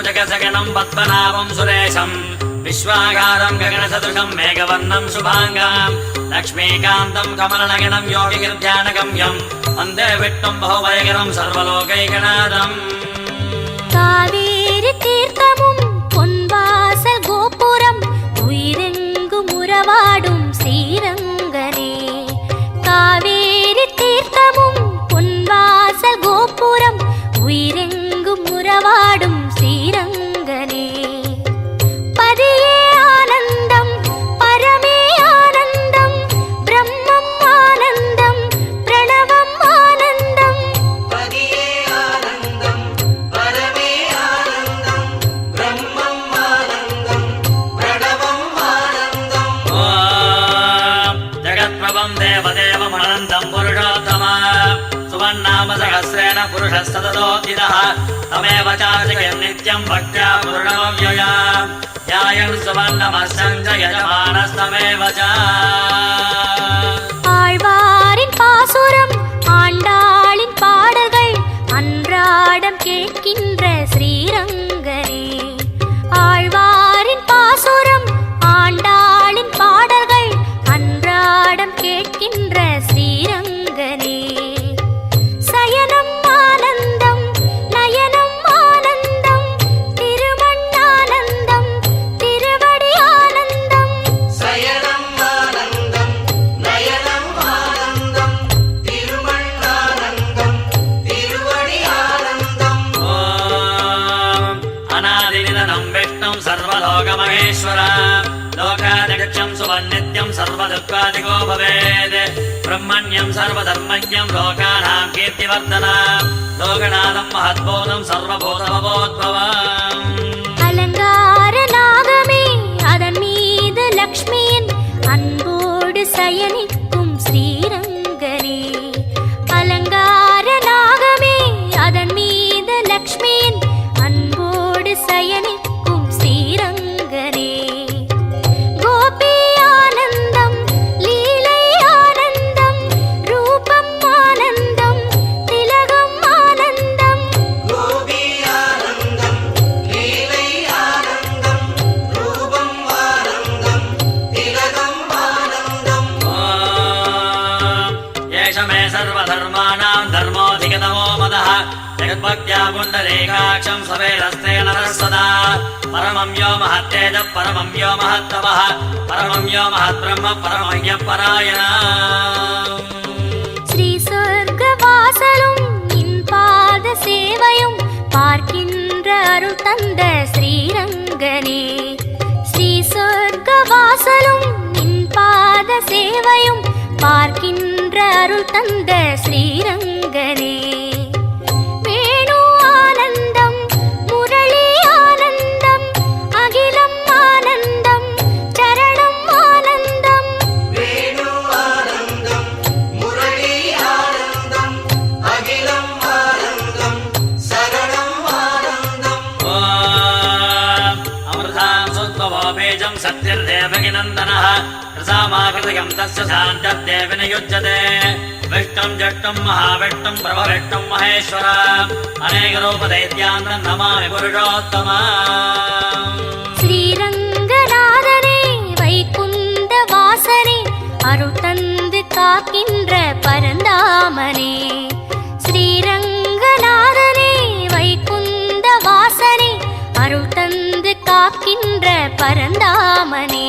शान्ताकारं भुजगसगणं पद्मनाभं सुरेशम् विश्वाकारं गगनसदृशं मेघवर्णं शुभाङ्गाम् लक्ष्मीकान्तं कमलनगणं योगिगिर्ध्यानगम्यं वन्दे विष्णुं बहुवैगरं सर्वलोकैकनाथम् ஓம் தேவதேவ மனந்தம் புருஷோத்தம. சுவன்னாம சகசிரேன புருஷஸ்ததோதிதः தமேவ சார்ஜயம் நித்யம் பக்தியா புருணமவ்யயா யாயம் சுவர்ணமஸ்தஞ்ச யஜமானஸ்தமேவ ஆழ்வாரின் பாசுரம் ஆண்டாளின் பாடல்கள் அன்றாடம் கேட்கின்ற ஸ்ரீரங்கரே ஆழ்வாரின் பாசுரம் ஆண்டா अनादिनिधनं विष्णुं सर्वलोकमहेश्वर लोकादिगच्छं सुवन्नित्यं सर्वदुःखादिको भवेत् ब्रह्मण्यं सर्वधर्मज्ञं लोकानां कीर्तिवर्धन लोकनाथं महद्बोधं सर्वभूतभवोद्भवम् அலங்கார நாகமே அதன் மீது லக்ஷ்மியின் அன்போடு சயனிக்கும் जगद्भक्त्या पुण्डरीकाक्षं सवेरस्ते नरः सदा परमं यो महत्तेज परमं यो महत्तमः परमं यो महद्ब्रह्म परमय्यः परायण ஸ்ரீ சொர்க்க வாசலும் நின் பாத சேவையும் பார்க்கின்ற அருள் தந்த ஸ்ரீரங்கனே ஸ்ரீ சொர்க்க வாசலும் நின் பாத சேவையும் பார்க்கின்ற அருள் தந்த सत्यर्देवगिनन्दनः कृसामाकृतयम् तस्य शान्तद्देव नियुज्यते विष्टम् जष्टम् महाविष्टम् प्रभविष्टम् महेश्वर अनेकरूपदैत्यान्तम् नमामि पुरुषोत्तमा ஸ்ரீரங்கநாதனே வைகுந்த வாசனே அருள் தந்து காக்கின்ற பரந்தாமனே ஸ்ரீரங்கநாதனே வைகுந்த வாசனே அருள் தந்து காக்கின்ற பரந்தாமனே.